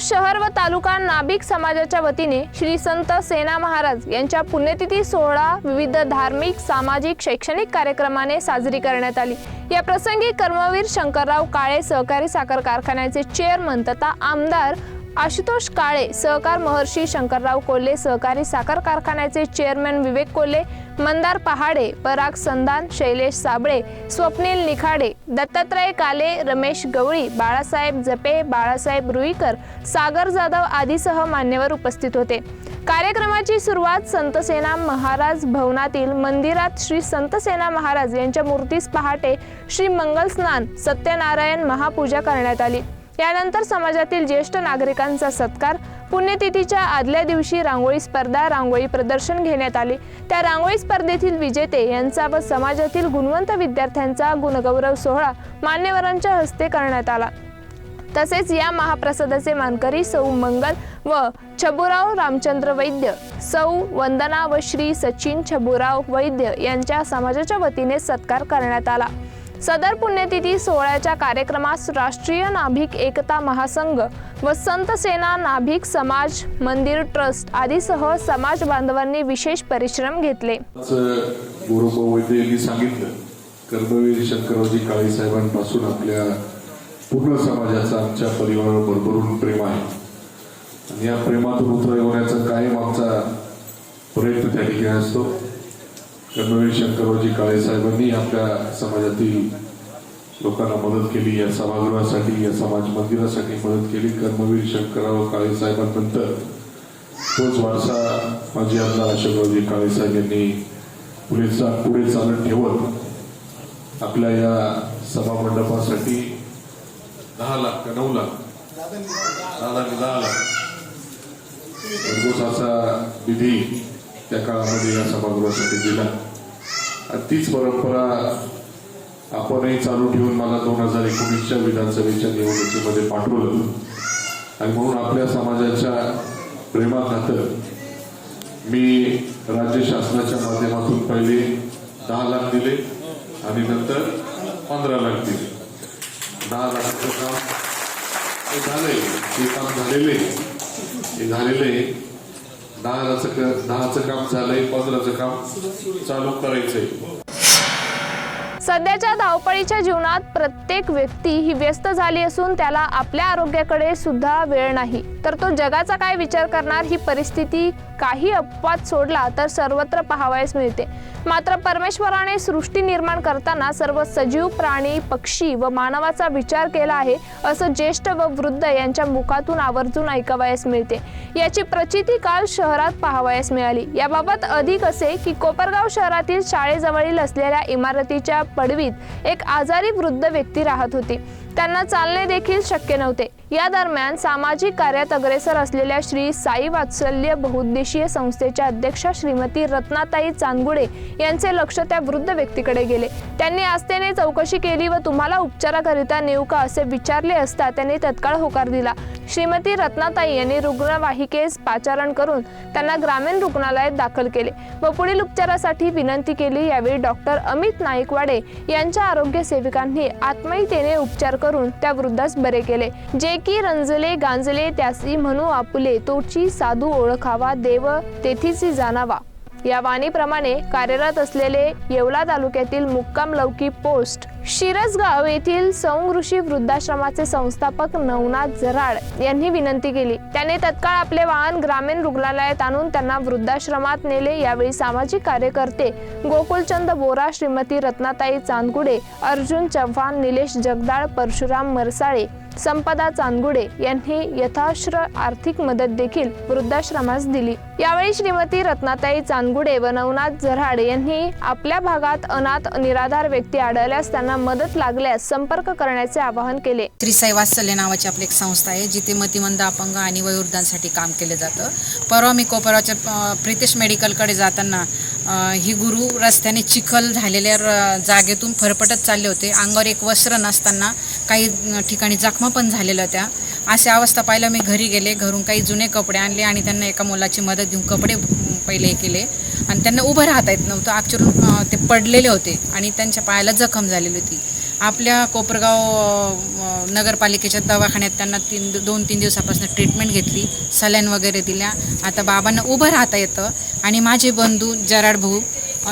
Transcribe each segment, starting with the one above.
शहर व तालुका नाभिक समाजाच्या वतीने श्री संत सेना महाराज यांच्या पुण्यतिथी सोहळा विविध धार्मिक सामाजिक शैक्षणिक कार्यक्रमाने साजरी करण्यात आली. या प्रसंगी कर्मवीर शंकरराव काळे सहकारी साखर कारखान्याचे चेअरमन तथा आमदार आशुतोष काळे सहकार महर्षी शंकरराव कोल्हे सहकारी साखर कारखान्याचे चेअरमॅन विवेक कोल्हे मंदार पहाडे पराग संधान शैलेश साबळे स्वप्नील निखाडे दत्तात्रय काले रमेश गवळी बाळासाहेब जपे बाळासाहेब रुईकर सागर जाधव आदीसह मान्यवर उपस्थित होते. कार्यक्रमाची सुरुवात संतसेना महाराज भवनातील मंदिरात श्री संतसेना महाराज यांच्या मूर्तीस पहाटे श्री मंगल स्नान सत्यनारायण महापूजा करण्यात आली. यानंतर समाजातील ज्येष्ठ नागरिकांचा सत्कार पुण्यतिथीच्या आदल्या दिवशी रांगोळी स्पर्धा रांगोळी प्रदर्शन घेण्यात आले. त्या रांगोळी स्पर्धेतील विजेते यांचा व समाजातील गुणवंत विद्यार्थ्यांचा गुणगौरव सोहळा मान्यवरांच्या हस्ते करण्यात आला. तसेच या महाप्रसादाचे मानकरी सौ मंगल व छबुराव रामचंद्र वैद्य सौ वंदना व श्री सचिन छबुराव वैद्य यांच्या समाजाच्या वतीने सत्कार करण्यात आला. सदर पुण्यतिथी सोहळ्याच्या कार्यक्रमास राष्ट्रीय नाभिक एकता महासंघ व संत सेना नाभिक समाज मंदिर ट्रस्ट आदीसह समाज बांधवांनी विशेष परिश्रम घेतले. गुरुभाऊ वैद्य यांनी सांगितलं. कर्मवीर शंकररावजी काळे साहेबांपासून आपल्या पूर्ण समाजाचा आमच्या परिवारावर भरभरून प्रेम आहे. आणि या प्रेमातून उतर होण्याचा कायम आमचा प्रयत्न त्या ठिकाणी असतो. कर्मवीर शंकररावजी काळे साहेबांनी आपल्या समाजातील लोकांना मदत केली या सभागृहासाठी या समाज मंदिरासाठी मदत केली. कर्मवीर शंकरराव काळे साहेबांनंतर तोच वारसा माजी आमदार अशोकरावजी काळे साहेब यांनी पुढेचा पुढे चालत ठेवत आपल्या या सभा मंडपासाठी दहा लाख का नऊ लाख? दहा लाख दहा लाख. भरघोसाचा निधी त्या काळामध्ये या सभागृहासाठी दिला. तीच परंपरा आपणही चालू ठेवून मला दोन हजार एकोणीसच्या विधानसभेच्या निवडणुकीमध्ये पाठवलं. आणि म्हणून आपल्या समाजाच्या प्रेमाखातर मी राज्य शासनाच्या माध्यमातून पहिले दहा लाख दिले आणि नंतर पंधरा लाख दिले. दहा लाखाचं काम हे झालंय. ते काम झालेले हे झालेले दहाचं दहाचं काम झालंय पंधराचं काम चालू करायचंय. सध्याच्या धावपळीच्या जीवनात प्रत्येक व्यक्ती ही व्यस्त झाली असून त्याला आपल्या आरोग्याकडे सुद्धा वेळ नाही. तर तो जगाचा काय विचार करणार? ही परिस्थिती काही अपवाद सोडला तर सर्वत्र पाहावयास मिळते. मात्र परमेश्वराने सृष्टी निर्माण करताना सर्व सजीव प्राणी पक्षी व मानवाचा विचार केला आहे असं ज्येष्ठ व वृद्ध यांच्या मुखातून आवर्जून ऐकावयास मिळते. याची प्रचिती काल शहरात पाहावयास मिळाली. याबाबत अधिक असे की कोपरगाव शहरातील शाळेजवळील असलेल्या इमारतीच्या पडवीत एक आजारी वृद्ध व्यक्ती राहत होती. त्यांना चालणे देखील शक्य नव्हते. या दरम्यान सामाजिक कार्यात अग्रेसर असलेल्या श्री साई वात्सल्य बहुउद्देशीय संस्थेच्या अध्यक्षा श्रीमती रत्नाताई चांदगुडे यांचे लक्ष त्या वृद्ध व्यक्तीकडे गेले. त्यांनी आस्थेने चौकशी केली व तुम्हाला उपचाराकरिता नेऊ का असे विचारले असता त्यांनी तत्काळ होकार दिला. श्रीमती रत्नाताई यांनी रुग्णवाहिकेस पाचारण करून त्यांना ग्रामीण रुग्णालयात दाखल केले व पुढील उपचारासाठी विनंती केली. यावेळी डॉक्टर अमित नाईकवाडे यांच्या आरोग्य सेविकांनी आत्मीयतेने उपचार करून त्या वृद्धास बरे केले. जे एकी रंजले गांजले त्यासी म्हणू आपुले तोची साधू ओळखावा देव तेथीची जाणावा. या वाणीप्रमाणे कार्यरत असलेले येवला तालुक्यातील मुक्काम लौकी पोस्ट शिरसगाव येथील सौंऋषी वृद्धाश्रमाचे संस्थापक नवनाथ जराड यांनी विनंती केली. त्याने तत्काळ आपले वाहन ग्रामीण रुग्णालयात आणून त्यांना वृद्धाश्रमात नेले. यावेळी सामाजिक कार्यकर्ते गोकुलचंद बोरा श्रीमती रत्नाताई चांदगुडे अर्जुन चव्हाण निलेश जगदाळ परशुराम मरसाळे संपदा चांदगुडे यांनी यथाश्र आर्थिक मदत देखील वृद्धाश्रमास दिली. यावेळी श्रीमती रत्नाताई चांदगुडे व नवनाथ झराड यांनी आपल्या भागात अनाथ निराधार व्यक्ती आढळल्यास त्यांना मदत लागल्यास संपर्क करण्याचे आवाहन केले. श्री वात्सल्य नावाची आपली एक संस्था आहे जिथे मतिमंद अपंग आणि वयोवृद्धांसाठी काम केलं जातं. परवा मी कोपराच्या प्रितेश मेडिकलकडे जाताना ही गुरु रस्त्याने चिखल झालेल्या र- जागेतून फरफटत चालले होते. अंगावर एक वस्त्र नसताना काही ठिकाणी जखमा पण झालेल्या होत्या अशी अवस्था पाहिलं मी घरी गेले घरून काही जुने कपडे आणले आणि त्यांना एका मुलाची मदत देऊन कपडे पहिले केले. आणि त्यांना उभं राहता येत नव्हतं ॲक्च्युअली ते पडलेले होते आणि त्यांच्या पायाला जखम झालेली होती. आपल्या कोपरगाव नगरपालिकेच्या दवाखान्यात त्यांना तीन दोन तीन दिवसापासून ट्रीटमेंट घेतली सलाईन वगैरे दिल्या. आता बाबांना उभं राहता येतं आणि माझे बंधू जराड भाऊ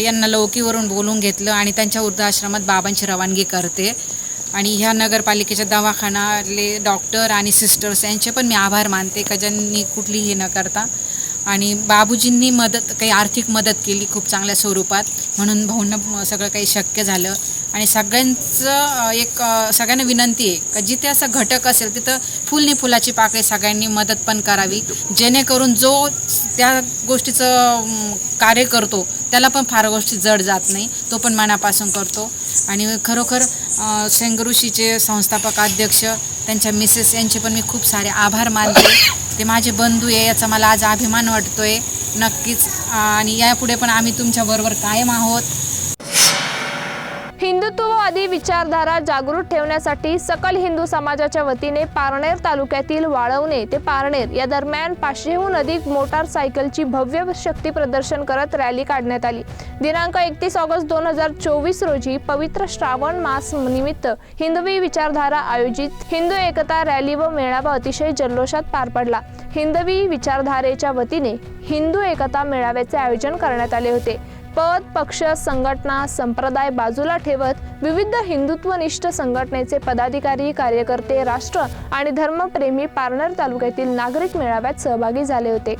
यांना लौकीवरून बोलून घेतलं आणि त्यांच्या वृद्धाश्रमात बाबांची रवानगी करते. आणि ह्या नगरपालिकेच्या दवाखानाले डॉक्टर आणि सिस्टर्स यांचे पण मी आभार मानते का ज्यांनी कुठलीही न करता. आणि बाबूजींनी मदत काही आर्थिक मदत केली खूप चांगल्या स्वरूपात. म्हणून भाऊंना सगळं काही शक्य झालं. आणि सगळ्यांचं एक सगळ्यांना विनंती आहे का जिथे असं घटक असेल तिथं फुलनी फुलाची पाकळी सगळ्यांनी मदत पण करावी. जेणेकरून जो त्या गोष्टीचं कार्य करतो त्याला पण फार गोष्टी जड जात नाही तो पण मनापासून करतो. आणि खरोखर अ, संस्थापक अध्यक्ष त्यांच्या मिसेस यांचे पण मी खूप सारे आभार मानते. ते माझे बंधू आहे याचा मला आज अभिमान वाटतो आहे नक्कीच आणि यापुढे पण आम्ही तुमच्याबरोबर कायम आहोत. हिंदुत्ववादी विचारधारा जागृत ठेवण्यासाठी सकल हिंदू समाजाच्या वतीने पारनेर तालुक्यातील वाळवणे ते पारनेर या दरम्यान पाचशेहून अधिक मोटारसायकलची भव्य शक्ती प्रदर्शन करत रॅली काढण्यात आली. दिनांक एकतीस ऑगस्ट दोन हजार चोवीस रोजी पवित्र श्रावण मास निमित्त हिंदवी विचारधारा आयोजित हिंदू एकता रॅली व मेळावा अतिशय जल्लोषात पार पडला. हिंदवी विचारधारेच्या वतीने हिंदू एकता मेळाव्याचे आयोजन करण्यात आले होते. पद पक्ष संघटना संप्रदाय बाजूला ठेवत विविध हिंदुत्वनिष्ठ संघटनेचे पदाधिकारी कार्यकर्ते राष्ट्र आणि धर्मप्रेमी पारनेर तालुक्यातील नागरिक मेळाव्यात सहभागी झाले होते.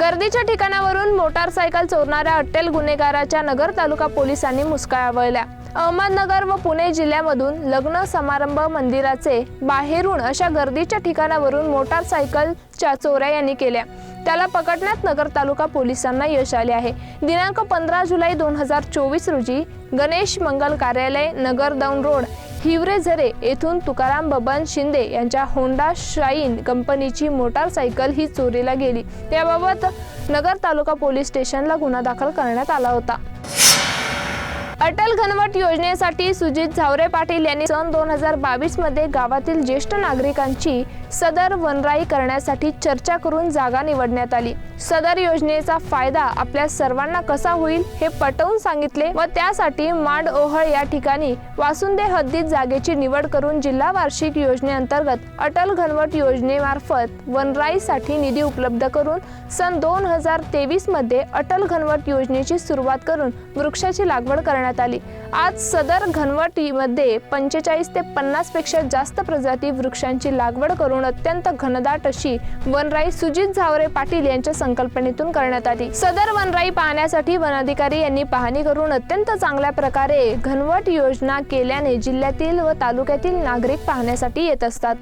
गर्दीच्या ठिकाणावरून मोटारसायकल चोरणाऱ्या अट्टेल गुन्हेगाराच्या नगर तालुका पोलिसांनी मुसकाळावळल्या अहमदनगर व पुणे जिल्ह्यामधून लग्न समारंभ मंदिराचे बाहेरून अशा गर्दीच्या ठिकाणावरून मोटारसायकलच्या चोऱ्या यांनी केल्या. त्याला पकडण्यात नगर तालुका पोलिसांना यश आले आहे. दिनांक पंधरा जुलै दोन हजार चोवीस रोजी गणेश मंगल कार्यालय नगर दौंड रोड हिवरे झरे येथून तुकाराम बबन शिंदे यांच्या होंडा शाईन कंपनीची मोटारसायकल ही चोरीला गेली. त्याबाबत नगर तालुका पोलीस स्टेशनला गुन्हा दाखल करण्यात आला होता. अटल घनवट योजनेसाठी सुजित झावरे पाटील यांनी सन दोन हजार बावीसमध्ये गावातील ज्येष्ठ नागरिकांची सदर वनराई करण्यासाठी चर्चा करून जागा निवडण्यात आली. सदर योजनेचा फायदा आपल्या सर्वांना कसा होईल हे पटवून सांगितले व त्यासाठी माड ओहळ या ठिकाणी वासुंदे हद्दीत जागेची निवड करून जिल्हा वार्षिक योजनेअंतर्गत अटल घनवट योजनेमार्फत वनराईसाठी निधी उपलब्ध करून सन दोन हजार तेवीसमध्ये अटल घनवट योजनेची सुरुवात करून वृक्षाची लागवड करण्यात आली. आज सदर घनवटीमध्ये पंचेचाळीस ते पन्नासपेक्षा जास्त प्रजाती वृक्षांची लागवड करून अत्यंत घनदाट अशी वनराई सुजित झावरे पाटील यांच्या संकल्पनेतून करण्यात आली. सदर वनराई पाहण्यासाठी वनाधिकारी यांनी पाहणी करून अत्यंत चांगल्या प्रकारे घनवट योजना केल्याने जिल्ह्यातील व तालुक्यातील नागरिक पाहण्यासाठी येत असतात.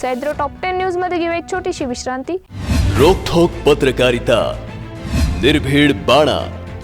सैद्रो टॉप टेन न्यूजमध्ये घेऊ एक छोटीशी विश्रांती. रोखोक पत्रकारिता. निर्भीड बाणा.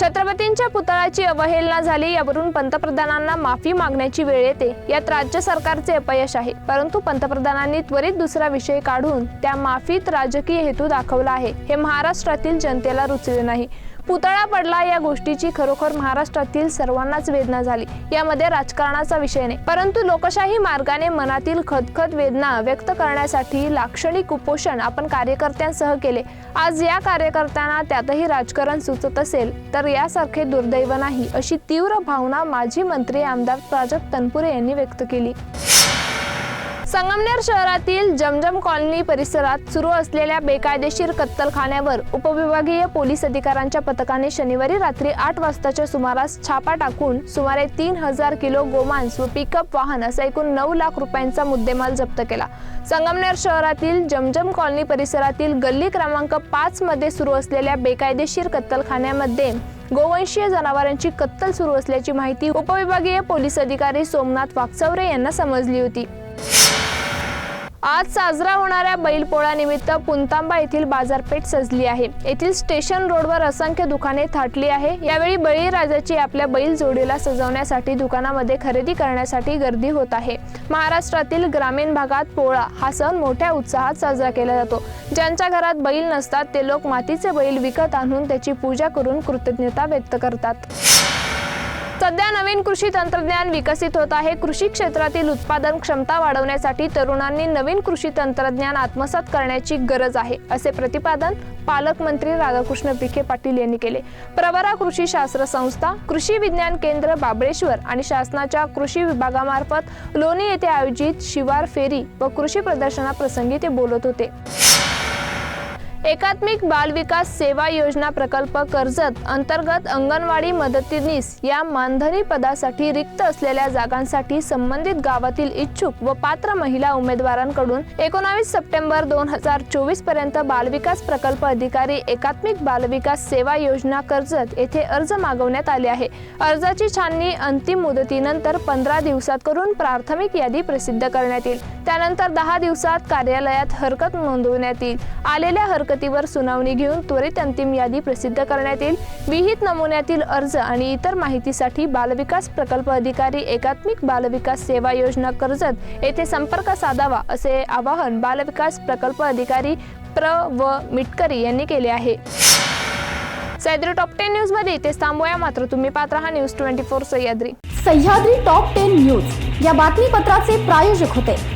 छत्रपतींच्या पुतळ्याची अवहेलना झाली यावरून पंतप्रधानांना माफी मागण्याची वेळ येते. यात राज्य सरकारचे अपयश आहे. परंतु पंतप्रधानांनी त्वरित दुसरा विषय काढून त्या माफीत राजकीय हेतू दाखवला आहे. हे महाराष्ट्रातील जनतेला रुचले नाही. पुतळा पडला या गोष्टीची खरोखर महाराष्ट्रातील सर्वांनाच वेदना झाली. यामध्ये राजकारणाचा विषय नाही. परंतु लोकशाही मार्गाने मनातील खदखद वेदना व्यक्त करण्यासाठी लाक्षणिक उपोषण आपण कार्यकर्त्यांसह केले. आज या कार्यकर्त्यांना त्यातही राजकारण सुचत असेल तर यासारखे दुर्दैव नाही अशी तीव्र भावना माजी मंत्री आमदार प्राजक्त तनपुरे यांनी व्यक्त केली. संगमनेर शहरातील जमजम कॉलनी परिसरात सुरू असलेल्या बेकायदेशीर कत्तलखान्यावर उपविभागीय पोलीस अधिकाऱ्यांच्या पथकाने शनिवारी रात्री आठ वाजताच्या सुमारास छापा टाकून सुमारे तीन हजार किलो गोमांस व पिकअप वाहन असा एकूण नऊ लाख रुपयांचा मुद्देमाल जप्त केला. संगमनेर शहरातील जमजम कॉलनी परिसरातील गल्ली क्रमांक पाच मध्ये सुरू असलेल्या बेकायदेशीर कत्तलखान्यामध्ये गोवंशीय जनावरांची कत्तल सुरू असल्याची माहिती उपविभागीय पोलीस अधिकारी सोमनाथ वाकचौरे यांना समजली होती. आज साजरा होणाऱ्या बैलपोळ्यानिमित्त पुंतांबा येथील बाजारपेठ सजली आहे. येथील स्टेशन रोडवर असंख्य दुकाने थाटली आहे. यावेळी बळीराजाची आपल्या बैल जोडीला सजवण्यासाठी दुकानामध्ये खरेदी करण्यासाठी गर्दी होत आहे. महाराष्ट्रातील ग्रामीण भागात पोळा हा सण मोठ्या उत्साहात साजरा केला जातो. ज्यांच्या घरात बैल नसतात ते लोक मातीचे बैल विकत आणून त्याची पूजा करून कृतज्ञता व्यक्त करतात. सध्या नवीन कृषी तंत्रज्ञान विकसित होत आहे. कृषी क्षेत्रातील उत्पादन क्षमता वाढवण्यासाठी तरुणांनी नवीन कृषी तंत्रज्ञान आत्मसात करण्याची गरज आहे असे प्रतिपादन पालकमंत्री राधाकृष्ण विखे पाटील यांनी केले. प्रवरा कृषी शास्त्र संस्था कृषी विज्ञान केंद्र बाबळेश्वर आणि शासनाच्या कृषी विभागामार्फत लोणी येथे आयोजित शिवार फेरी व कृषी प्रदर्शनाप्रसंगी ते बोलत होते. एकात्मिक बाल विकास सेवा योजना प्रकल्प कर्जत अंतर्गत अंगणवाडी मदतनीस या मानधनी पदासाठी रिक्त असलेल्या जागांसाठी संबंधित गावातील इच्छुक व पात्र महिला उमेदवारांकडून एकोणावीस सप्टेंबर दोन हजार चोवीसपर्यंत बालविकास प्रकल्प अधिकारी एकात्मिक बालविकास सेवा योजना कर्जत येथे अर्ज मागवण्यात आले आहे. अर्जाची छाननी अंतिम मुदतीनंतर पंधरा दिवसात करून प्राथमिक यादी प्रसिद्ध करण्यात येईल. त्यानंतर दहा दिवसात कार्यालयात हरकत नोंदवण्यात येईल. आलेल्या हरकतीवर सुनावणी घेऊन त्वरित अंतिम यादी प्रसिद्ध करण्यात येईल. विहित नमुन्यातील अर्ज आणि इतर माहितीसाठी बालविकास प्रकल्प अधिकारी एकात्मिक बालविकास सेवा योजना कर्जत येथे संपर्क साधावा असे आवाहन बालविकास प्रकल्प अधिकारी प्र. व. मिटकरी यांनी केले आहे. सह्याद्री टॉप टेन न्यूजमध्ये इथेच थांबूया. मात्र तुम्ही पात्र हा news twenty four Sahyadri. Sahyadri top ten news. या बातमीपत्राचे प्रायोजक होते.